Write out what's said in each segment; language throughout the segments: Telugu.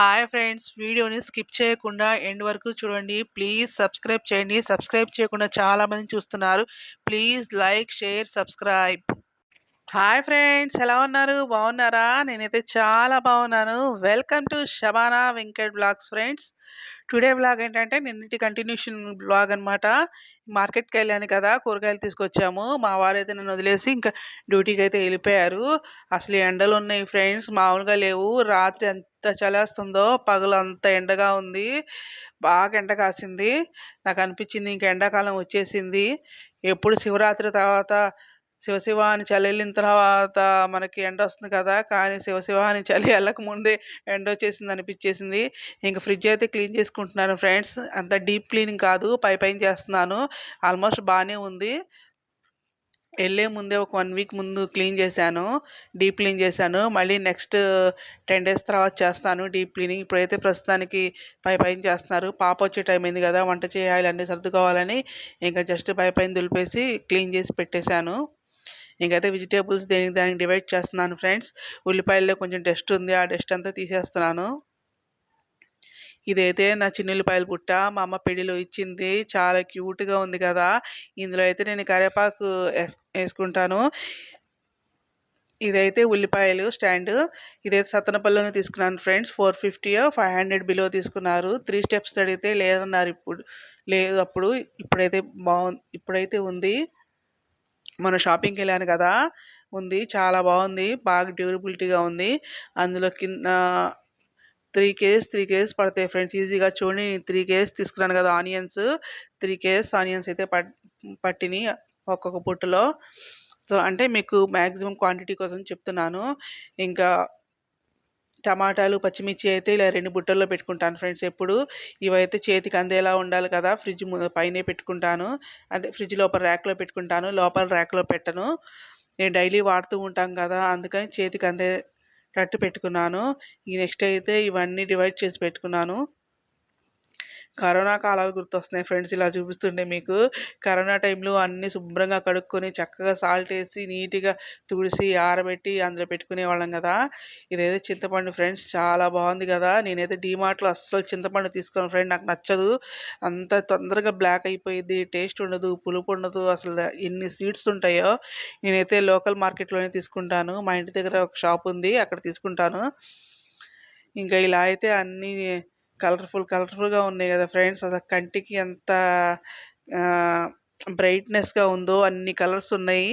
Hi friends. వీడియోని స్కిప్ చేయకుండా ఎండ్ వరకు చూడండి. ప్లీజ్ సబ్స్క్రైబ్ చేయండి. సబ్స్క్రైబ్ చేయకుండా చాలామంది చూస్తున్నారు. Please like share subscribe. Hi friends ఎలా ఉన్నారు? బాగున్నారా? నేనైతే చాలా బాగున్నాను. Welcome to Shabana Venkat vlogs friends. Today vlog ఏంటంటే నిన్నటి కంటిన్యూషన్ బ్లాగ్ అనమాట మార్కెట్కి వెళ్ళాను కదా కూరగాయలు తీసుకొచ్చాము. మా వారైతే నన్ను వదిలేసి ఇంకా డ్యూటీకి అయితే వెళ్ళిపోయారు. అసలు ఎండలు ఉన్నాయి ఫ్రెండ్స్ మామూలుగా లేవు. రాత్రి ఎంత చలేస్తుందో పగలు అంత ఎండగా ఉంది. బాగా ఎండ కాసింది. నాకు అనిపించింది ఇంక ఎండాకాలం వచ్చేసింది. ఎప్పుడు శివరాత్రి తర్వాత శివశివ అని చలి వెళ్ళిన తర్వాత మనకి ఎండ వస్తుంది కదా కానీ శివశివ అని చలి వెళ్ళక ముందే ఎండ వచ్చేసింది అనిపించేసింది. ఇంకా ఫ్రిడ్జ్ అయితే క్లీన్ చేసుకుంటున్నాను ఫ్రెండ్స్. అంత డీప్ క్లీనింగ్ కాదు పై పైన చేస్తున్నాను. ఆల్మోస్ట్ బాగానే ఉంది. వెళ్ళే ముందే ఒక వన్ వీక్ ముందు క్లీన్ చేశాను డీప్ క్లీన్ చేశాను. మళ్ళీ నెక్స్ట్ టెన్ డేస్ తర్వాత చేస్తాను డీప్ క్లీనింగ్. ఇప్పుడైతే ప్రస్తుతానికి పై పైన చేస్తున్నారు. పాప వచ్చే టైం అయింది కదా వంట చేయాలి అన్నీ సర్దుకోవాలని. ఇంకా జస్ట్ పై పైన దులిపేసి క్లీన్ చేసి పెట్టేశాను. ఇంకైతే వెజిటేబుల్స్ దేనికి దానికి డివైడ్ చేస్తున్నాను ఫ్రెండ్స్. ఉల్లిపాయల్లో కొంచెం డస్ట్ ఉంది. ఆ డస్ట్ అంతా తీసేస్తున్నాను. ఇదైతే నా చిన్నుల్లిపాయల పుట్ట మా అమ్మ పెళ్ళిలో ఇచ్చింది. చాలా క్యూట్గా ఉంది కదా. ఇందులో అయితే నేను కరివేపాకు వేసుకుంటాను. ఇదైతే ఉల్లిపాయలు స్టాండ్. ఇదైతే సత్తనపల్లిలోనే తీసుకున్నాను friends. Four fifty five hundred below తీసుకున్నారు. త్రీ స్టెప్స్ అడిగితే లేదన్నారు ఇప్పుడు. లేదు అప్పుడు ఇప్పుడైతే బాగుంది ఇప్పుడైతే ఉంది. మనం షాపింగ్కి వెళ్ళాను కదా! ఉంది. చాలా బాగుంది. బాగా డ్యూరబిలిటీగా ఉంది. అందులో కింద త్రీ కేజెస్ త్రీ కేజెస్ పడతాయి ఫ్రెండ్స్. ఈజీగా చూడండి. త్రీ కేజెస్ తీసుకున్నాను కదా! ఆనియన్స్. త్రీ కేజెస్ ఆనియన్స్ అయితే పట్ పట్టినాయి ఒక్కొక్క పుట్టులో సో అంటే మీకు మ్యాక్సిమం క్వాంటిటీ కోసం చెప్తున్నాను. ఇంకా టమాటాలు పచ్చిమిర్చి అయితే ఇలా రెండు బుట్టల్లో పెట్టుకుంటాను ఫ్రెండ్స్. ఎప్పుడు ఇవైతే చేతికి అందేలా ఉండాలి కదా ఫ్రిడ్జ్ పైనే పెట్టుకుంటాను. అంటే ఫ్రిడ్జ్ లోపల ర్యాక్లో పెట్టుకుంటాను లోపల ర్యాక్లో పెట్టను. నేను డైలీ వాడుతూ ఉంటాం కదా అందుకని చేతికి అందేటట్టు పెట్టుకున్నాను. ఈ నెక్స్ట్ అయితే ఇవన్నీ డివైడ్ చేసి పెట్టుకున్నాను. కరోనా కాలాలు గుర్తొస్తున్నాయి ఫ్రెండ్స్. ఇలా చూపిస్తుండే మీకు కరోనా టైంలో అన్నీ శుభ్రంగా కడుక్కొని చక్కగా సాల్ట్ వేసి నీట్గా తుడిసి ఆరబెట్టి అందులో పెట్టుకునే వాళ్ళం కదా. ఇదైతే చింతపండు ఫ్రెండ్స్. చాలా బాగుంది కదా. నేనైతే డీమార్ట్లో అస్సలు చింతపండు తీసుకోను ఫ్రెండ్. నాకు నచ్చదు. అంత తొందరగా బ్లాక్ అయిపోయింది టేస్ట్ ఉండదు పులుపు ఉండదు. అసలు ఎన్ని స్వీట్స్ ఉంటాయో నేనైతే లోకల్ మార్కెట్లోనే తీసుకుంటాను. మా ఇంటి దగ్గర ఒక షాప్ ఉంది. అక్కడ తీసుకుంటాను. ఇంకా ఇలా అయితే అన్నీ కలర్ఫుల్ కలర్ఫుల్గా ఉన్నాయి కదా ఫ్రెండ్స్. అసలు కంటికి ఎంత బ్రైట్నెస్గా ఉందో అన్ని కలర్స్ ఉన్నాయి.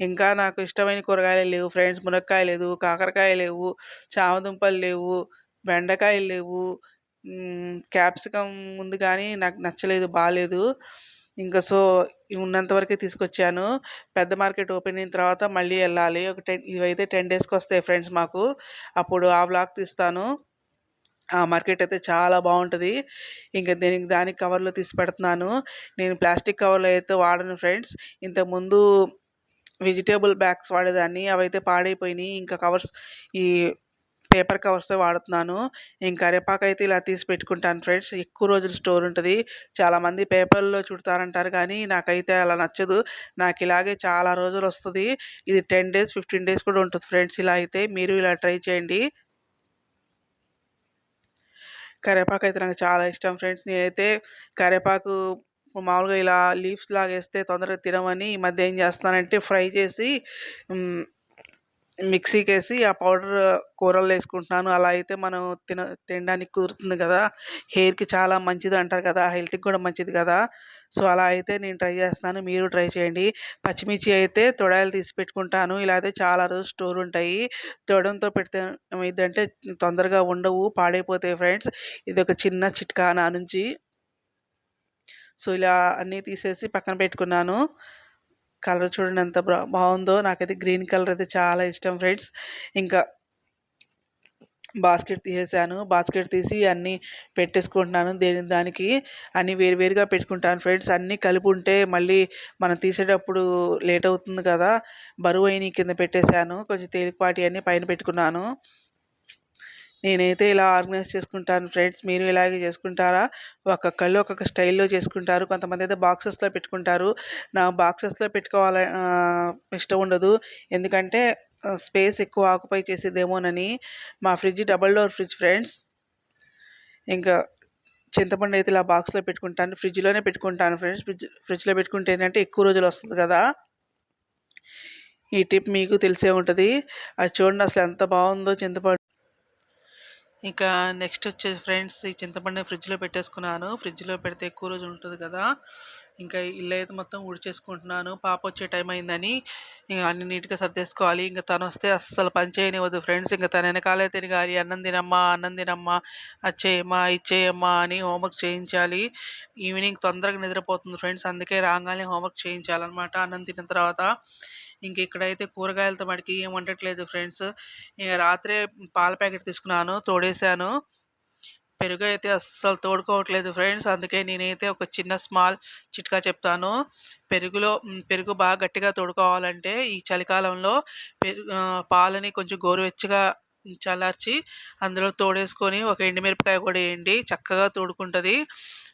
ఇంకా నాకు ఇష్టమైన కూరగాయలు లేవు ఫ్రెండ్స్. మునక్కాయ లేదు కాకరకాయ లేవు చామదుంపలు లేవు బెండకాయలు లేవు. క్యాప్సికం ఉంది కానీ నాకు నచ్చలేదు బాగాలేదు ఇంకా సో ఉన్నంత వరకే తీసుకొచ్చాను. పెద్ద మార్కెట్ ఓపెన్ అయిన తర్వాత మళ్ళీ వెళ్ళాలి. ఒక టెన్ ఇవైతే టెన్ డేస్కి వస్తాయి ఫ్రెండ్స్ మాకు. అప్పుడు ఆ బ్లాక్ తీస్తాను. ఆ మార్కెట్ అయితే చాలా బాగుంటుంది. ఇంకా దీనికి దానికి కవర్లో తీసి పెడుతున్నాను. నేను ప్లాస్టిక్ కవర్లో అయితే వాడను ఫ్రెండ్స్. ఇంతకుముందు వెజిటేబుల్ బ్యాగ్స్ వాడేదాన్ని. అవైతే పాడైపోయినాయి. ఇంకా కవర్స్ ఈ పేపర్ కవర్స్ వాడుతున్నాను. ఇంకా కరివేపాకు అయితే ఇలా తీసి పెట్టుకుంటాను ఫ్రెండ్స్. ఎక్కువ రోజులు స్టోర్ ఉంటుంది. చాలామంది పేపర్లో చుడతారంటారు కానీ నాకైతే అలా నచ్చదు. నాకు ఇలాగే చాలా రోజులు వస్తుంది. ఇది టెన్ డేస్ ఫిఫ్టీన్ డేస్ కూడా ఉంటుంది ఫ్రెండ్స్. ఇలా అయితే మీరు ఇలా ట్రై చేయండి. కరివేపాకు అయితే నాకు చాలా ఇష్టం ఫ్రెండ్స్. నేనైతే కరివేపాకు మామూలుగా ఇలా లీవ్స్ లాగా వేస్తే తొందరగా తినమని ఈ మధ్య ఏం చేస్తానంటే ఫ్రై చేసి మిక్సీకి వేసి ఆ పౌడర్ కూరల్లో వేసుకుంటున్నాను. అలా అయితే మనం తిన తినడానికి కుదురుతుంది కదా. హెయిర్కి చాలా మంచిది అంటారు కదా. హెల్త్కి కూడా మంచిది కదా. సో అలా అయితే నేను ట్రై చేస్తున్నాను. మీరు ట్రై చేయండి. పచ్చిమిర్చి అయితే తొడాయిలు తీసి పెట్టుకుంటాను. ఇలా అయితే చాలా రోజు స్టోర్ ఉంటాయి. తొడంతో పెడితే ఏంటంటే తొందరగా ఉండవు పాడైపోతాయి ఫ్రెండ్స్. ఇది ఒక చిన్న చిట్కా నా నుంచి. సో ఇలా అన్నీ తీసేసి పక్కన పెట్టుకున్నాను. కలర్ చూడండి ఎంత బాగుందో. నాకైతే గ్రీన్ కలర్ అయితే చాలా ఇష్టం ఫ్రెండ్స్. ఇంకా బాస్కెట్ తీసేసాను. బాస్కెట్ తీసి అన్నీ పెట్టేసుకుంటున్నాను దేని దానికి. అన్నీ వేరువేరుగా పెట్టుకుంటాను ఫ్రెండ్స్. అన్నీ కలిపి ఉంటే మళ్ళీ మనం తీసేటప్పుడు లేట్ అవుతుంది కదా. బరువు అయిన కింద పెట్టేశాను. కొంచెం తేలికపాటి అన్నీ పైన పెట్టుకున్నాను. నేనైతే ఇలా ఆర్గనైజ్ చేసుకుంటాను ఫ్రెండ్స్. మీరు ఇలాగే చేసుకుంటారా? ఒక్కొక్కళ్ళు ఒక్కొక్క స్టైల్లో చేసుకుంటారు. కొంతమంది అయితే బాక్సెస్లో పెట్టుకుంటారు. నా బాక్సెస్లో పెట్టుకోవాలి ఇష్టం ఉండదు. ఎందుకంటే స్పేస్ ఎక్కువ ఆక్యుపై చేసేదేమోనని మా fridge double door fridge friends. ఇంకా చింతపండు అయితే ఇలా బాక్స్లో పెట్టుకుంటాను. ఫ్రిడ్జ్లోనే పెట్టుకుంటాను ఫ్రెండ్స్. ఫ్రిడ్జ్ ఫ్రిడ్జ్లో పెట్టుకుంటే ఏంటంటే ఎక్కువ రోజులు వస్తుంది కదా. ఈ టిప్ మీకు తెలిసే ఉంటుంది. అది చూడండి అసలు ఎంత బాగుందో చింతపండు. ఇంకా నెక్స్ట్ వచ్చేసి ఫ్రెండ్స్ ఈ చింతపండు ఫ్రిడ్జ్లో పెట్టేసుకున్నాను. ఫ్రిడ్జ్లో పెడితే ఎక్కువ రోజులు ఉంటుంది కదా. ఇంకా ఇల్లు అయితే మొత్తం ఉడిచేసుకుంటున్నాను పాప వచ్చే టైం అయిందని ఇంకా అన్ని నీట్గా సర్దేసుకోవాలి. ఇంకా తను వస్తే అస్సలు పని చేయనివ్వదు ఫ్రెండ్స్. ఇంకా తన వెనకాలే తిరగాలి. అన్నం తినమ్మా అన్నం తినమ్మా అచ్చేయమ్మా ఇచ్చేయమ్మా అని హోంవర్క్ చేయించాలి. ఈవినింగ్ తొందరగా నిద్రపోతుంది ఫ్రెండ్స్. అందుకే రాగానే హోంవర్క్ చేయించాలన్నమాట. అన్నం తిన్న తర్వాత ఇంక ఇక్కడైతే కూరగాయలతో మడికి ఏం వండట్లేదు ఫ్రెండ్స్. ఇక రాత్రే పాల ప్యాకెట్ తీసుకున్నాను. చేశాను. పెరుగు అయితే అస్సలు తోడుకోవట్లేదు ఫ్రెండ్స్. అందుకే నేనైతే ఒక చిన్న స్మాల్ చిట్కా చెప్తాను. పెరుగులో పెరుగు బాగా గట్టిగా తోడుకోవాలంటే ఈ చలికాలంలో పెరుగు పాలని కొంచెం గోరువెచ్చగా చల్లార్చి అందులో తోడేసుకొని ఒక ఎండుమిరపకాయ కూడా వేయండి. చక్కగా తోడుకుంటుంది.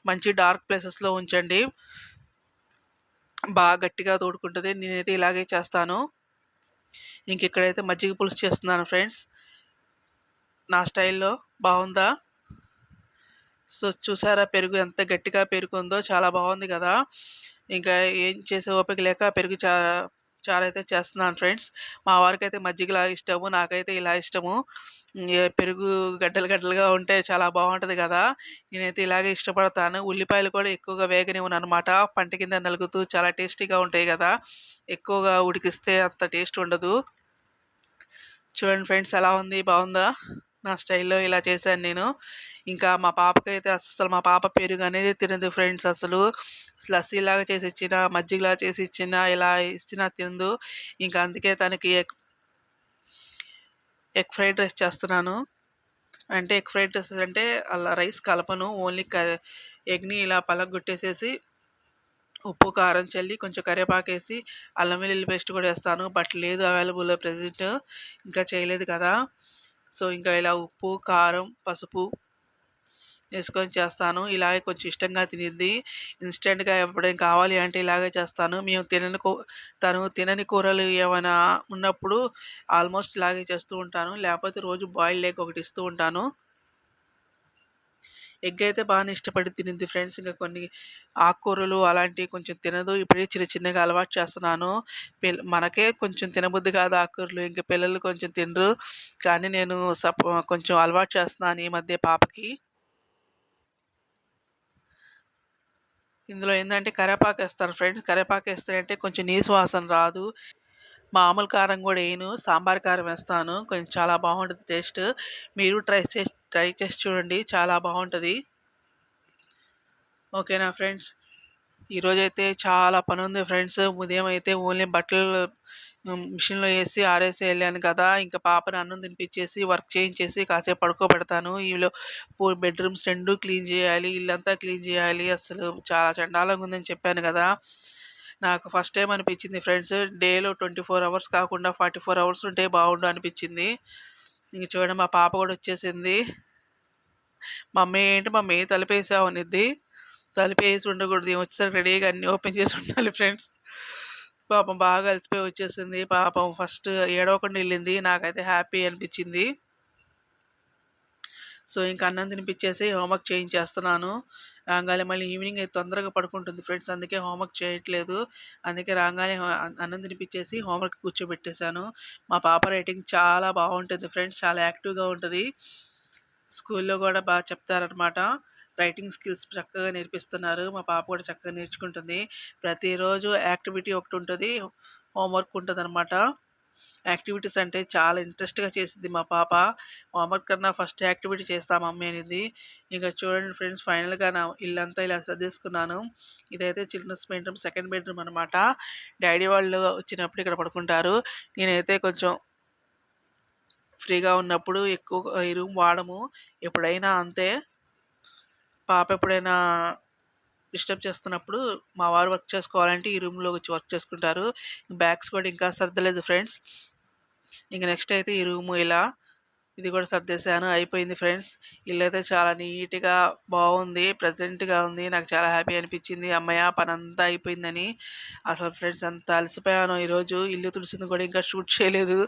మంచి డార్క్ ప్లేసెస్లో ఉంచండి. బాగా గట్టిగా తోడుకుంటుంది. నేనైతే ఇలాగే చేస్తాను. ఇంక ఇక్కడైతే మజ్జిగ పులుసు చేస్తున్నాను ఫ్రెండ్స్. నా స్టైల్లో బాగుందా? సో చూసారా పెరుగు ఎంత గట్టిగా పెరుగుందో చాలా బాగుంది కదా. ఇంకా ఏం చేసే ఓపిక లేక పెరుగు చా చాలా అయితే చేస్తున్నాను ఫ్రెండ్స్. మా వారికి అయితే మజ్జిగలా ఇష్టము నాకైతే ఇలా ఇష్టము. పెరుగు గడ్డలు గడ్డలుగా ఉంటే చాలా బాగుంటుంది కదా. నేనైతే ఇలాగే ఇష్టపడతాను. ఉల్లిపాయలు కూడా ఎక్కువగా వేగనివ్వను అనమాట పంట కింద నలుగుతూ చాలా టేస్టీగా ఉంటాయి కదా. ఎక్కువగా ఉడికిస్తే అంత టేస్ట్ ఉండదు. చూడండి ఫ్రెండ్స్ ఎలా ఉంది? బాగుందా? నా స్టైల్లో ఇలా చేశాను నేను. ఇంకా మా పాపకైతే అస్సలు మా పాప పెరుగు అనేది తినదు ఫ్రెండ్స్ అసలు. లస్సీలాగా చేసి ఇచ్చిన మజ్జిగలా చేసి ఇచ్చిన ఇలా ఇచ్చినా తినదు. ఇంకా అందుకే తనకి ఎగ్ ఎగ్ ఫ్రైడ్ రైస్ చేస్తున్నాను. అంటే ఎగ్ ఫ్రైడ్ రైస్ అంటే అలా రైస్ కలపను ఓన్లీ క ఎగ్ని ఇలా పలగొట్టేసేసి ఉప్పు కారం చల్లి కొంచెం కరివేపాకు వేసి అల్లం వెల్లుల్లి పేస్ట్ కూడా వేస్తాను. బట్ లేదు అవైలబుల్ ప్రజెంట్. ఇంకా చేయలేదు కదా. సో ఇంకా ఇలా ఉప్పు కారం పసుపు వేసుకొని చేస్తాను. ఇలాగే కొంచెం ఇష్టంగా తినిద్ది ఇన్స్టెంట్గా ఎప్పుడైనా కావాలి అంటే ఇలాగే చేస్తాను. మేము తినని కూ తను తినని కూరలు ఏమైనా ఉన్నప్పుడు ఆల్మోస్ట్ ఇలాగే చేస్తూ ఉంటాను. లేకపోతే రోజు బాయిల్డ్ ఎగ్ ఒకటి ఇస్తూ ఉంటాను. ఎగ్ అయితే బాగానే ఇష్టపడి తినింది ఫ్రెండ్స్. ఇంకా కొన్ని ఆకుకూరలు అలాంటివి కొంచెం తినదు. ఇప్పుడే చిన్న చిన్నగా అలవాటు చేస్తున్నాను. మనకే కొంచెం తినబుద్ధి కాదు ఆకుకూరలు. ఇంకా పిల్లలు కొంచెం తినరు. కానీ నేను సప్ కొంచెం అలవాటు చేస్తున్నాను ఈ మధ్య పాపకి. ఇందులో ఏంటంటే కరేపాకు వేస్తాను ఫ్రెండ్స్. కరేపాకు వేస్తే కొంచెం నీసు వాసన రాదు. మామూలు కారం కూడా వేయను. సాంబార్ కారం వేస్తాను. కొంచెం చాలా బాగుంటుంది టేస్ట్. మీరు ట్రై చేసి ట్రై చేసి చూడండి. చాలా బాగుంటుంది. ఓకేనా ఫ్రెండ్స్? ఈరోజైతే చాలా పని ఉంది ఫ్రెండ్స్. ఉదయం అయితే ఓన్లీ బట్టలు మిషన్లో వేసి ఆరేసి వెళ్ళాను కదా. ఇంకా పాపని అన్నం తినిపించేసి వర్క్ చేయించేసి కాసేపు పడుకోబెడతాను. ఈలో బెడ్రూమ్స్ రెండు క్లీన్ చేయాలి. ఇల్లంతా క్లీన్ చేయాలి. అసలు చాలా చండాలంగా ఉందని చెప్పాను కదా. నాకు ఫస్ట్ టైం అనిపించింది ఫ్రెండ్స్. డేలో ట్వంటీ ఫోర్ అవర్స్ కాకుండా ఫార్టీ ఫోర్ అవర్స్ ఉంటే బాగుండు అనిపించింది. ఇంక చూడండి మా పాప కూడా వచ్చేసింది. మమ్మీ ఏంటి మమ్మీ తలిపేసావు అనిద్ది తలిపేసి ఉండకూడదు వచ్చేసరికి రెడీగా అన్నీ ఓపెన్ చేసి ఉండాలి ఫ్రెండ్స్ పాపం బాగా అలసిపోయి వచ్చేసింది. పాపం ఫస్ట్ ఏడవకుండా వెళ్ళింది. నాకైతే హ్యాపీ అనిపించింది. సో ఇంకా అన్నం తినిపించేసి హోంవర్క్ చేయించేస్తున్నాను. రాగానే మళ్ళీ ఈవినింగ్ అయితే తొందరగా పడుకుంటుంది ఫ్రెండ్స్. అందుకే హోంవర్క్ చేయట్లేదు. అందుకే రాగానే అన్నం తినిపించేసి హోంవర్క్ కూర్చోబెట్టేశాను. మా పాప రైటింగ్ చాలా బాగుంటుంది ఫ్రెండ్స్. చాలా యాక్టివ్గా ఉంటుంది. స్కూల్లో కూడా బాగా చెప్తారనమాట రైటింగ్ స్కిల్స్ చక్కగా నేర్పిస్తున్నారు. మా పాప కూడా చక్కగా నేర్చుకుంటుంది. ప్రతిరోజు యాక్టివిటీ ఒకటి ఉంటుంది హోంవర్క్ ఉంటుంది అనమాట యాక్టివిటీస్ అంటే చాలా ఇంట్రెస్ట్గా చేసింది మా పాప. హోంవర్క్ కన్నా ఫస్ట్ యాక్టివిటీ చేస్తా మమ్మీ అనేది. ఇంకా చూడండి ఫ్రెండ్స్ ఫైనల్గా నా ఇల్లంతా ఇలా సర్దేసుకున్నాను. ఇదైతే చిల్డ్రన్స్ బెడ్రూమ్ సెకండ్ బెడ్రూమ్ అనమాట డాడీ వాళ్ళు వచ్చినప్పుడు ఇక్కడ పడుకుంటారు. నేనైతే కొంచెం ఫ్రీగా ఉన్నప్పుడు ఎక్కువ ఈ రూమ్ వాడము. ఎప్పుడైనా అంతే. పాప ఎప్పుడైనా డిస్టర్బ్ చేస్తున్నప్పుడు మా వారు వర్క్ చేసుకోవాలంటే ఈ రూమ్లో వచ్చి వర్క్ చేసుకుంటారు. బ్యాగ్స్ కూడా ఇంకా సర్దలేదు ఫ్రెండ్స్. ఇంక నెక్స్ట్ అయితే ఈ రూము ఇలా ఇది కూడా సర్దేశాను. అయిపోయింది ఫ్రెండ్స్. ఇల్లు అయితే చాలా నీట్గా బాగుంది. ప్రజెంట్గా ఉంది. నాకు చాలా హ్యాపీ అనిపించింది. అమ్మయ్య పని అంతా అయిపోయిందని. అసలు ఫ్రెండ్స్ అంతా అలసిపోయాను ఈరోజు. ఇల్లు తుడిసింది కూడా ఇంకా షూట్ చేయలేదు.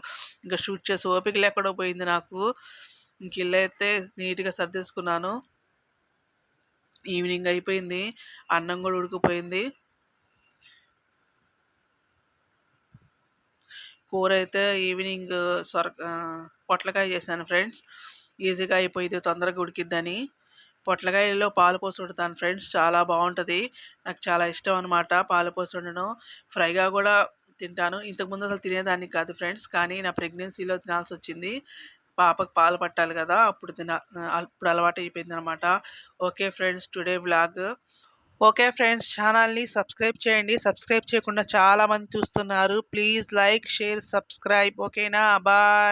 ఇంకా షూట్ చేసి ఓపిక లేకుండా పోయింది నాకు. ఇంక ఇల్లు అయితే నీట్గా సర్దేసుకున్నాను. ఈవినింగ్ అయిపోయింది. అన్నం కూడా ఉడికిపోయింది. కూర అయితే ఈవినింగ్ సొర పొట్లకాయ చేశాను ఫ్రెండ్స్. ఈజీగా అయిపోయింది తొందరగా ఉడికిద్దని. పొట్లకాయలో పాలు పోసి వండుతాను ఫ్రెండ్స్. చాలా బాగుంటుంది. నాకు చాలా ఇష్టం అనమాట పాలు పోసి వండడం. ఫ్రైగా కూడా తింటాను. ఇంతకుముందు అసలు తినేదాన్ని కాదు ఫ్రెండ్స్. కానీ నా ప్రెగ్నెన్సీలో తినాల్సి వచ్చింది. పాపకు పాలు పట్టాలి కదా అప్పుడు తిన అప్పుడు అలవాటు అయిపోయింది అనమాట okay friends today vlog. Okay friends ఛానల్ని సబ్స్క్రైబ్ చేయండి. సబ్స్క్రైబ్ చేయకుండా చాలామంది చూస్తున్నారు. Please like share subscribe. ఓకేనా? బాయ్.